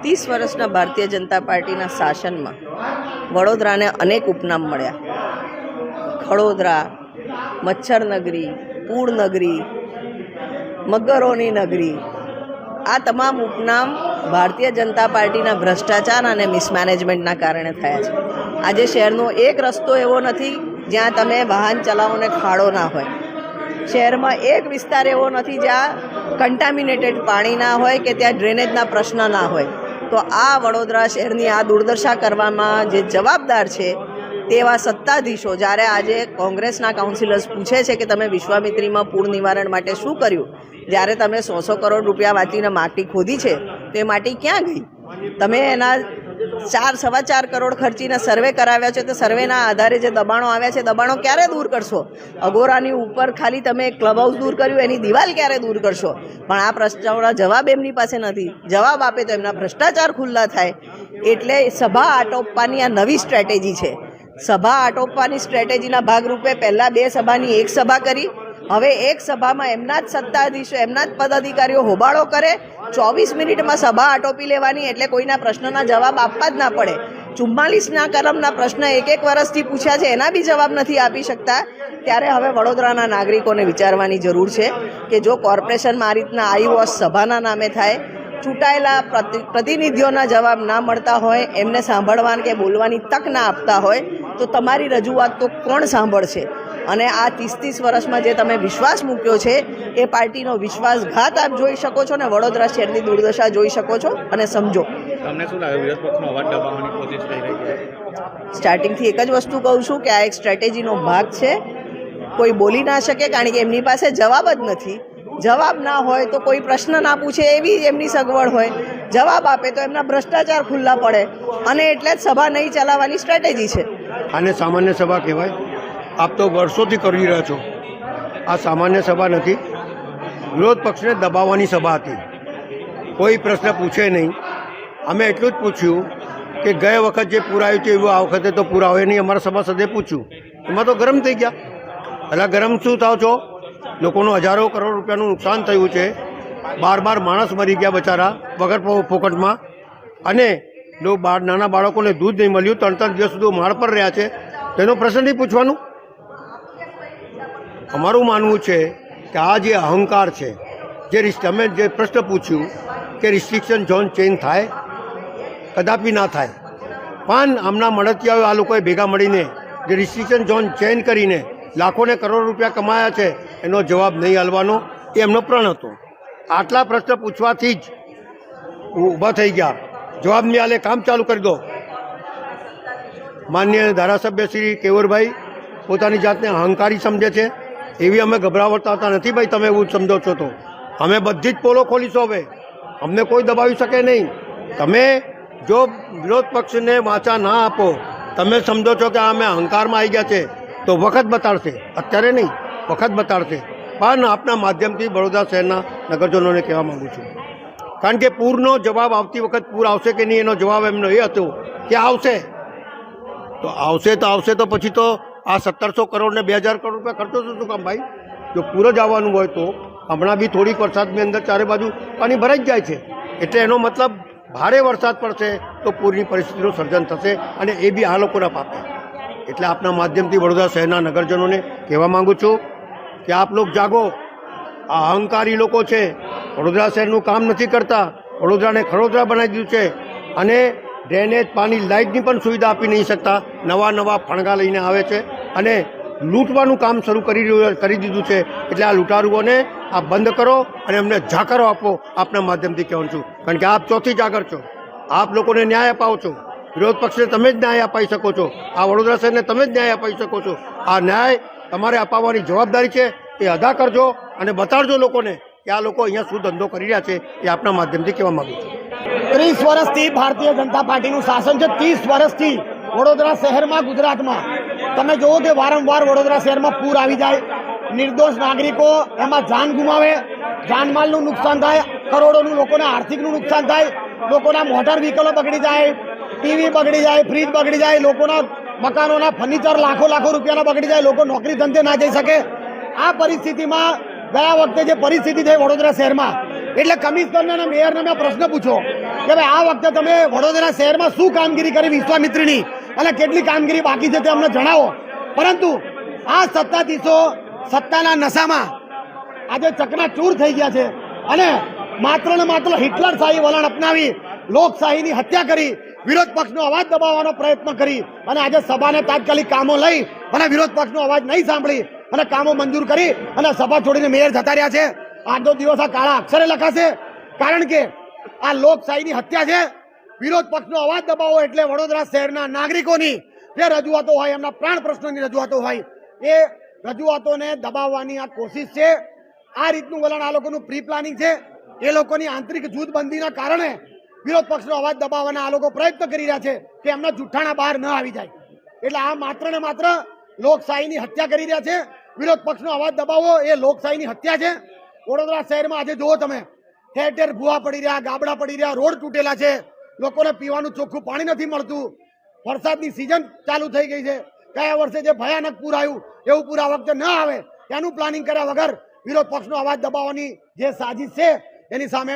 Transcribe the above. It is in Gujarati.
ત્રીસ વર્ષના ભારતીય જનતા પાર્ટીના શાસનમાં વડોદરાને અનેક ઉપનામ મળ્યા. ખડોદરા, મચ્છરનગરી પૂળનગરી મગરોની નગરી. આ તમામ ઉપનામ ભારતીય જનતા પાર્ટીના ભ્રષ્ટાચાર અને મિસમેનેજમેન્ટના કારણે થયા છે. આજે શહેરનો એક રસ્તો એવો નથી જ્યાં તમે વાહન ચલાવો ને ખાડો ના હોય. શહેરમાં એક વિસ્તાર એવો નથી જ્યાં કન્ટામિનેટેડ પાણી ના હોય કે ત્યાં ડ્રેનેજના પ્રશ્ન ના હોય. તો આ વડોદરા શહેરની આ દુર્દશા કરવામાં જે જવાબદાર છે, તેવા સત્તાધીશો જ્યારે આજે કોંગ્રેસના કાઉન્સિલર્સ પૂછે છે કે તમે વિશ્વામિત્રીમાં પૂર નિવારણ માટે શું કર્યું? જ્યારે તમે સો સો કરોડ રૂપિયા વાંચીને માટી ખોદી છે, તો માટી ક્યાં ગઈ? તમે એના ચાર, સવા ચાર કરોડ ખર્ચીને સર્વે કરાવ્યા છે. તો સર્વેના આધારે જે દબાણો આવ્યા છે, દબાણો ક્યારે દૂર કરશો? અગોરાની ઉપર ખાલી તમે ક્લબ હાઉસ દૂર કર્યું, એની દિવાલ ક્યારે દૂર કરશો? પણ આ પ્રશ્નોના જવાબ એમની પાસે નથી. જવાબ આપે તો એમના ભ્રષ્ટાચાર ખુલ્લા થાય. એટલે સભા આટોપવાની આ નવી સ્ટ્રેટેજી છે. સભા આટોપવાની સ્ટ્રેટેજીના ભાગરૂપે પહેલાં બે સભાની એક સભા કરી હવે એક સભામાં એમના જ સત્તાધીશો, એમના જ પદાધિકારીઓ હોબાળો કરે, ચોવીસ મિનિટમાં સભા આટોપી લેવાની એટલે કોઈના પ્રશ્નના જવાબ આપવા જ ના પડે. ચુમ્માલીસના કલમના પ્રશ્ન એક એક વર્ષથી પૂછ્યા છે, એના બી જવાબ નથી આપી શકતા. ત્યારે હવે વડોદરાના નાગરિકોને વિચારવાની જરૂર છે કે જો કોર્પોરેશનમાં આ રીતના આઈ વોશ સભાના નામે થાય, ચૂંટાયેલા પ્રતિ- પ્રતિનિધિઓના જવાબ ના મળતા હોય, એમને સાંભળવાની કે બોલવાની તક ના આપતા હોય, તો તમારી રજૂઆત તો કોણ સાંભળશે? અને આ ત્રીસ ત્રીસ વર્ષમાં જે તમે વિશ્વાસ મૂક્યો છે એ પાર્ટીનો વિશ્વાસઘાત આપ જોઈ શકો છો ને વડોદરા શહેરની દુર્દશા જોઈ શકો છો અને સમજો. તમને શું લાગે વિરોધ પક્ષનો અવાજ દબાવવાની કોશિશ થઈ રહી છે? સ્ટાર્ટિંગથી એક જ વસ્તુ કહું છું કે આ એક સ્ટ્રેટેજીનો ભાગ છે. કોઈ બોલી ના શકે કારણ કે એમની પાસે જવાબ જ નથી. જવાબ ના હોય તો કોઈ પ્રશ્ન ના પૂછે એવી એમની સગવડ હોય. જવાબ આપે તો એમના ભ્રષ્ટાચાર ખુલ્લા પડે. અને એટલે જ સભા નહીં ચલાવવાની સ્ટ્રેટેજી છે. આને સામાન્ય સભા કહેવાય? આપ તો વર્ષોથી કરી રહ્યા છો. આ સામાન્ય સભા નથી. વિરોધ પક્ષને દબાવવાની સભા હતી. કોઈ પ્રશ્ન પૂછે નહીં. અમે એટલું જ પૂછ્યું કે ગયા વખત જે પુરાયું હતું, એવું આ વખતે તો પુરાવે નહીં. અમારા સભાસદે પૂછ્યું. એમાં તો ગરમ થઈ ગયા. એટલે ગરમ શું થાવ છો? લોકોનું હજારો કરોડ રૂપિયાનું નુકસાન થયું છે. બાર બાર માણસ મરી ગયા બચારા વગર ફોકટમાં અને નાના બાળકોને દૂધ નહીં મળ્યું ત્રણ ત્રણ દિવસ સુધી માળ પર રહ્યા છે. તેનો પ્રશ્ન નહીં પૂછવાનું? અમારું માનવું છે કે આ જે અહંકાર છે, જે અમે જે પ્રશ્ન પૂછ્યું કે રિસ્ટ્રિક્શન ઝોન ચેન્જ થાય, કદાપી ના થાય. પણ આમના મળતિયાઓ આ લોકોએ ભેગા મળીને જે રિસ્ટ્રિક્શન ઝોન ચેન્જ કરીને લાખોને કરોડ રૂપિયા કમાયા છે, એનો જવાબ નહીં આલવાનો એ એમનો પ્રણ હતો. આટલા પ્રશ્ન પૂછવાથી જ ઊભા થઈ ગયા. જવાબ નહીં આલે, કામ ચાલુ કરી દો. માન્ય ધારાસભ્ય શ્રી કેવરભાઈ પોતાની જાતને અહંકારી સમજે છે. એવી અમે ગભરાવતા નથી ભાઈ, તમે એવું સમજો છો તો. અમે બધી જ પોલો ખોલીશું હવે. અમને કોઈ દબાવી શકે નહીં. તમે જો વિરોધ પક્ષને વાંચા ના આપો, તમે સમજો છો કે અમે અહંકારમાં આવી ગયા છે, તો વખત બતાડશે. અત્યારે નહીં, વખત બતાડશે. પણ આપના માધ્યમથી વડોદરા શહેરના નગરજનોને કહેવા માગું છું. કારણ કે પૂરનો જવાબ આવતી વખત પૂર આવશે કે નહીં એનો જવાબ એમનો એ હતો કે આવશે. તો આવશે તો આવશે, તો પછી તો આ સત્તરસો કરોડ ને બે હજાર કરોડ રૂપિયા ખર્ચો શું શું કામ ભાઈ. જો પૂર જ આવવાનું હોય તો, હમણાં બી થોડીક વરસાદની અંદર ચારે બાજુ પાણી ભરાઈ જ જાય છે. એટલે એનો મતલબ ભારે વરસાદ પડશે તો પૂરની પરિસ્થિતિનું સર્જન થશે અને એ બી આ લોકોના પાપે. એટલે આપના માધ્યમથી વડોદરા શહેરના નગરજનોને કહેવા માગું છું કે આપ લોક જાગો. આ અહંકારી લોકો છે. વડોદરા શહેરનું કામ નથી કરતા. વડોદરાને ખડોદરા બનાવી દીધું છે. અને ડ્રેનેજ પાણી લાઇટની પણ સુવિધા આપી નહીં શકતા. નવા નવા ફણગા લઈને આવે છે અને લૂંટવાનું કામ શરૂ કરી કરી દીધું છે. એટલે આ લૂંટારુઓને આ બંધ કરો અને એમને ઝાકરો આપો. આપના માધ્યમથી કહેવાનું છું. કારણ કે આપ ચોથી જાગર છો. આપ લોકોને ન્યાય અપાવો છો. વિરોધ પક્ષને તમે જ ન્યાય અપાઈ શકો છો. આ વડોદરા શહેરને તમે જ ન્યાય અપાઈ શકો છો. આ ન્યાય તમારે અપાવવાની જવાબદારી છે. એ અદા કરજો અને બતાડજો લોકોને કે આ લોકો અહીંયા શું ધંધો કરી રહ્યા છે એ આપના માધ્યમથી કહેવા માગું છું. ત્રીસ વર્ષથી ભારતીય જનતા પાર્ટીનું શાસન છે. ત્રીસ વર્ષથી વડોદરા શહેરમાં, ગુજરાતમાં. તમે જુઓ કે વારંવાર વડોદરા શહેરમાં પૂર આવી જાય. નિર્દોષ નાગરિકો એમાં જાન ગુમાવે. જાનમાલનું નુકસાન થાય. કરોડોનું લોકોના આર્થિકનું નુકસાન થાય. લોકોના મોટર વ્હીકલો બગડી જાય. ટીવી બગડી જાય, ફ્રીજ બગડી જાય. લોકોના મકાનોના ફર્નિચર લાખો લાખો રૂપિયાના બગડી જાય. લોકો નોકરી ધંધે ના જઈ શકે. આ પરિસ્થિતિમાં ગયા વખતે જે પરિસ્થિતિ થઈ વડોદરા શહેરમાં, એટલે કમિશનરને મેયરને મેં પ્રશ્ન પૂછ્યો. કે ભાઈ આ વખતે તમે વડોદરા શહેરમાં શું કામગીરી કરી વિશ્વામિત્રીની? અને કેટલી કામગીરી બાકી છે તે અમને જણાવો. પરંતુ આ સત્તાધીશો સત્તાના નશામાં આજે ચકનાચૂર થઈ ગયા છે. અને માત્ર ને માત્ર હિટલર શાહી વલણ અપનાવી, લોકશાહીની હત્યા કરી, વિરોધ પક્ષનો અવાજ દબાવવાનો પ્રયત્ન કરી અને આજે સભાને તાત્કાલિક કામો લઈ અને વિરોધ પક્ષનો અવાજ નહીં સાંભળી અને કામો મંજૂર કરી અને સભા છોડીને મેયર જતા રહ્યા છે. આજનો દિવસ આ કાળા અક્ષરે લખાશે. કારણ કે આ લોકશાહીની હત્યા છે. વિરોધ પક્ષનો અવાજ દબાવો એટલે વડોદરા શહેરના નાગરિકોની જે રજૂઆતો હોય, એમના પ્રાણ પ્રશ્નોની રજૂઆતો હોય, એ રજૂઆતોને દબાવવાની આ કોશિશ છે. આ રીતનું વલણ આ લોકોનું પ્રી પ્લાનિંગ છે. એ લોકોની આંતરિક જૂથબંધીના કારણે વિરોધ પક્ષનો અવાજ દબાવવાના આ લોકો પ્રયત્ન કરી રહ્યા છે કે એમના જુઠ્ઠાણા બહાર ન આવી જાય. એટલે આ માત્ર ને માત્ર લોકશાહીની હત્યા કરી રહ્યા છે. વિરોધ પક્ષનો અવાજ દબાવવો એ લોકશાહીની હત્યા છે. વડોદરા શહેરમાં આજે જુઓ તમે ઠેર ઠેર ભૂવા પડી રહ્યા, ગાબડા પડી રહ્યા, રોડ તૂટેલા છે. લોકોને પીવાનું ચોખ્ખું પાણી નથી મળતું. વરસાદની સિઝન ચાલુ થઈ ગઈ છે. ગયા વર્ષે જે ભયાનક પૂર આવ્યું, એવું પૂર આ વખતે ન આવે. તેનું પ્લાનિંગ કર્યા વગર વિરોધ પક્ષનો અવાજ દબાવવાની જે સાજિશ છે, એની સામે